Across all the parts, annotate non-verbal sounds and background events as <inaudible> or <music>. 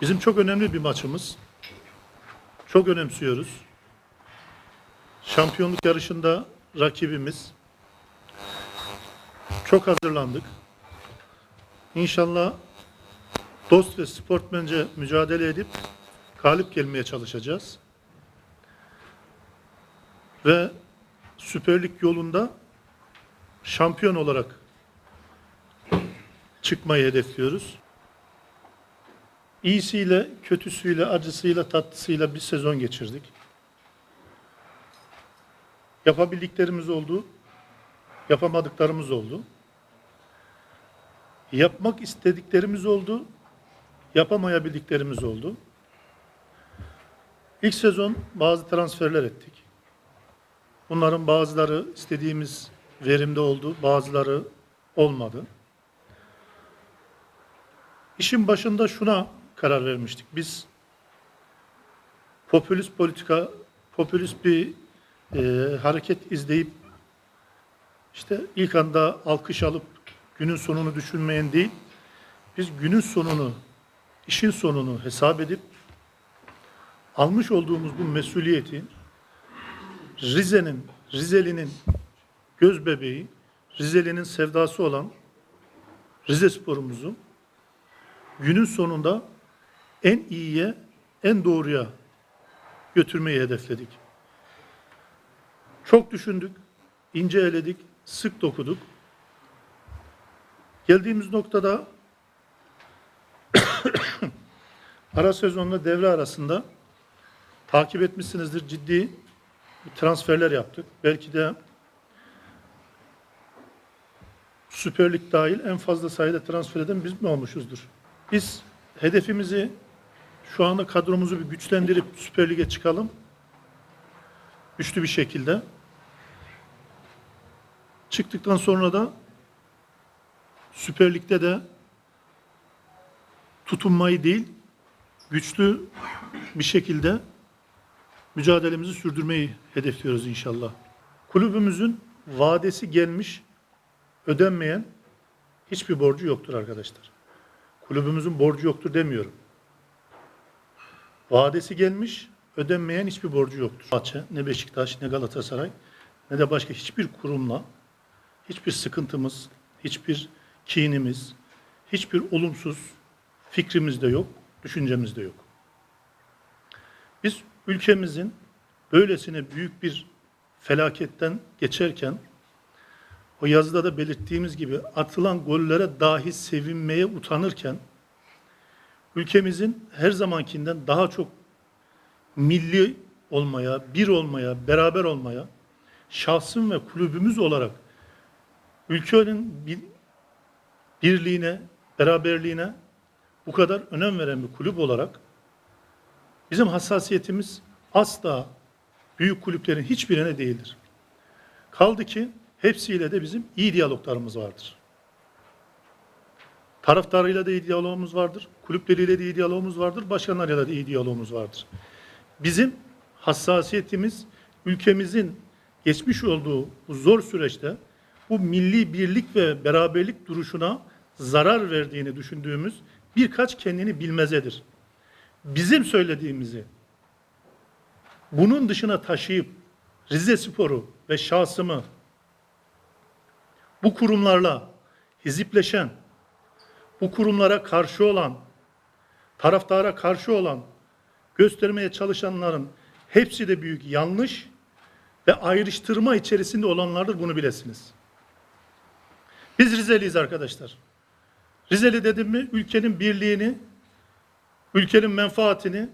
Bizim çok önemli bir maçımız. Çok önemsiyoruz. Şampiyonluk yarışında rakibimiz. Çok hazırlandık. İnşallah dost ve sportmence mücadele edip galip gelmeye çalışacağız. Ve Süper Lig yolunda şampiyon olarak çıkmayı hedefliyoruz. İyisiyle, kötüsüyle, acısıyla, tatlısıyla bir sezon geçirdik. Yapabildiklerimiz oldu, yapamadıklarımız oldu. Yapmak istediklerimiz oldu, yapamayabildiklerimiz oldu. İlk sezon bazı transferler ettik. Bunların bazıları istediğimiz verimde oldu, bazıları olmadı. İşin başında şuna karar vermiştik. Biz popülist politika, popülist bir e, hareket izleyip işte ilk anda alkış alıp günün sonunu düşünmeyen değil, biz günün sonunu, işin sonunu hesap edip almış olduğumuz bu mesuliyeti Rize'nin, Rizeli'nin göz bebeği, Rizeli'nin sevdası olan Rize sporumuzu günün sonunda en iyiye, en doğruya götürmeyi hedefledik. Çok düşündük, ince eledik, sık dokuduk. Geldiğimiz noktada <coughs> ara sezonla devre arasında takip etmişsinizdir ciddi transferler yaptık. Belki de Süper Lig dahil en fazla sayıda transfer eden biz mi olmuşuzdur? Biz hedefimizi şu anda kadromuzu bir güçlendirip Süper Lig'e çıkalım. Güçlü bir şekilde. Çıktıktan sonra da Süper Lig'de de tutunmayı değil, güçlü bir şekilde mücadelemizi sürdürmeyi hedefliyoruz inşallah. Kulübümüzün vadesi gelmiş, ödenmeyen hiçbir borcu yoktur arkadaşlar. Kulübümüzün borcu yoktur demiyorum. Vadesi gelmiş, ödenmeyen hiçbir borcu yoktur. Bahçe, ne Beşiktaş, ne Galatasaray, ne de başka hiçbir kurumla hiçbir sıkıntımız, hiçbir kinimiz, hiçbir olumsuz fikrimiz de yok, düşüncemiz de yok. Biz ülkemizin böylesine büyük bir felaketten geçerken o yazıda da belirttiğimiz gibi atılan gollere dahi sevinmeye utanırken ülkemizin her zamankinden daha çok milli olmaya, bir olmaya, beraber olmaya, şahsım ve kulübümüz olarak ülkenin bir, birliğine, beraberliğine bu kadar önem veren bir kulüp olarak bizim hassasiyetimiz asla büyük kulüplerin hiçbirine değildir. Kaldı ki hepsiyle de bizim iyi diyaloglarımız vardır. Taraftarıyla da iyi diyalogumuz vardır. Kulüpleriyle de iyi diyalogumuz vardır. Başkanlarıyla da iyi diyalogumuz vardır. Bizim hassasiyetimiz ülkemizin geçmiş olduğu bu zor süreçte bu milli birlik ve beraberlik duruşuna zarar verdiğini düşündüğümüz birkaç kendini bilmezedir. Bizim söylediğimizi bunun dışına taşıyıp Rize Sporu ve şahsımı bu kurumlarla hizipleşen, bu kurumlara karşı olan, taraftara karşı olan, göstermeye çalışanların hepsi de büyük yanlış ve ayrıştırma içerisinde olanlardır bunu bilesiniz. Biz Rizeliyiz arkadaşlar. Rizeli dedim mi ülkenin birliğini, ülkenin menfaatini,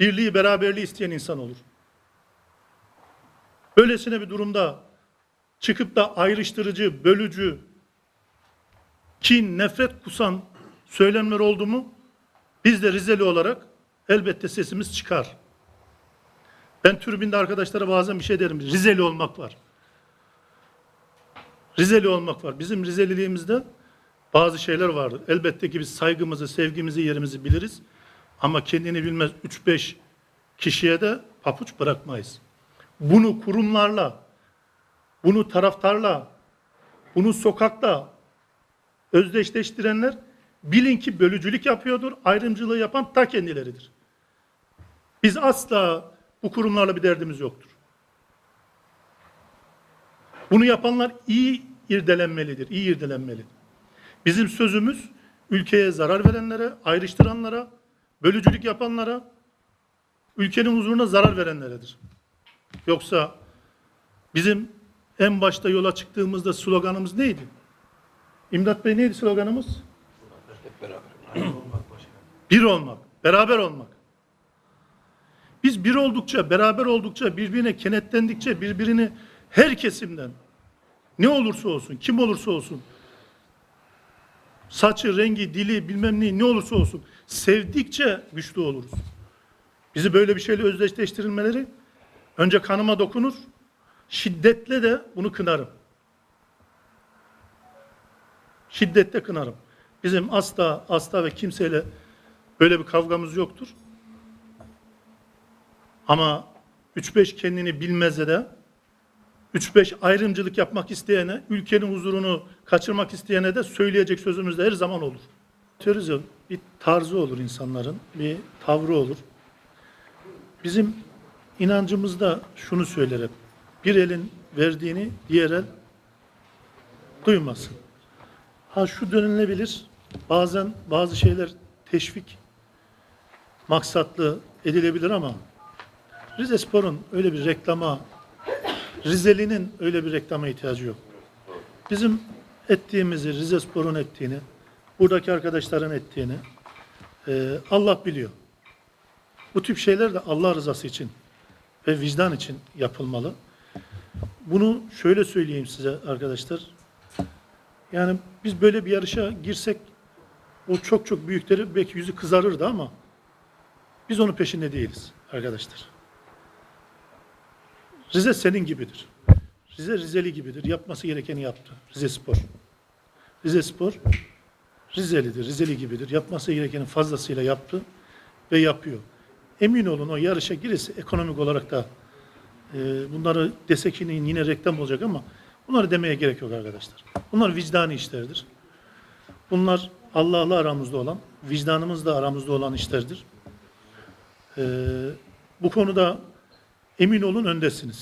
birliği, beraberliği isteyen insan olur. Böylesine bir durumda çıkıp da ayrıştırıcı, bölücü, kin, nefret kusan söylemler oldu mu biz de Rizeli olarak elbette sesimiz çıkar. Ben türbinde arkadaşlara bazen bir şey derim. Rizeli olmak var. Rizeli olmak var. Bizim Rizeliliğimizde bazı şeyler vardır. Elbette ki biz saygımızı, sevgimizi, yerimizi biliriz. Ama kendini bilmez 3-5 kişiye de papuç bırakmayız. Bunu kurumlarla, bunu taraftarla, bunu sokakta özdeşleştirenler bilin ki bölücülük yapıyordur. Ayrımcılığı yapan ta kendileridir. Biz asla bu kurumlarla bir derdimiz yoktur. Bunu yapanlar iyi irdelenmelidir, iyi irdelenmeli. Bizim sözümüz ülkeye zarar verenlere, ayrıştıranlara, bölücülük yapanlara, ülkenin huzuruna zarar verenleredir. Yoksa bizim en başta yola çıktığımızda sloganımız neydi? İmdat Bey neydi sloganımız? Bir olmak, beraber olmak. Biz bir oldukça, beraber oldukça, birbirine kenetlendikçe, birbirini her kesimden ne olursa olsun, kim olursa olsun, saçı, rengi, dili, bilmem ne, ne olursa olsun sevdikçe güçlü oluruz. Bizi böyle bir şeyle özdeşleştirilmeleri önce kanıma dokunur, şiddetle de bunu kınarım. Şiddetle kınarım. Bizim asla asla ve kimseyle böyle bir kavgamız yoktur. Ama 3-5 kendini bilmezse de 3-5 ayrımcılık yapmak isteyene, ülkenin huzurunu kaçırmak isteyene de söyleyecek sözümüz de her zaman olur. Ya, bir tarzı olur insanların, bir tavrı olur. Bizim inancımızda şunu söyler hep. Bir elin verdiğini diğer el duymasın. Ha şu dönülebilir. Bazen bazı şeyler teşvik maksatlı edilebilir ama Rize Spor'un öyle bir reklama, Rizeli'nin öyle bir reklama ihtiyacı yok. Bizim ettiğimizi, Rize Spor'un ettiğini, buradaki arkadaşların ettiğini e, Allah biliyor. Bu tip şeyler de Allah rızası için ve vicdan için yapılmalı. Bunu şöyle söyleyeyim size arkadaşlar. Yani biz böyle bir yarışa girsek o çok çok büyükleri belki yüzü kızarırdı ama biz onun peşinde değiliz arkadaşlar. Rize senin gibidir. Rize Rizeli gibidir. Yapması gerekeni yaptı. Rize Spor. Rize Spor Rizelidir. Rizeli gibidir. Yapması gerekeni fazlasıyla yaptı ve yapıyor. Emin olun o yarışa girirse ekonomik olarak da e, bunları desek yine, yine reklam olacak ama bunları demeye gerek yok arkadaşlar. Bunlar vicdani işlerdir. Bunlar Allah'la aramızda olan, vicdanımızla aramızda olan işlerdir. E, bu konuda emin olun öndesiniz.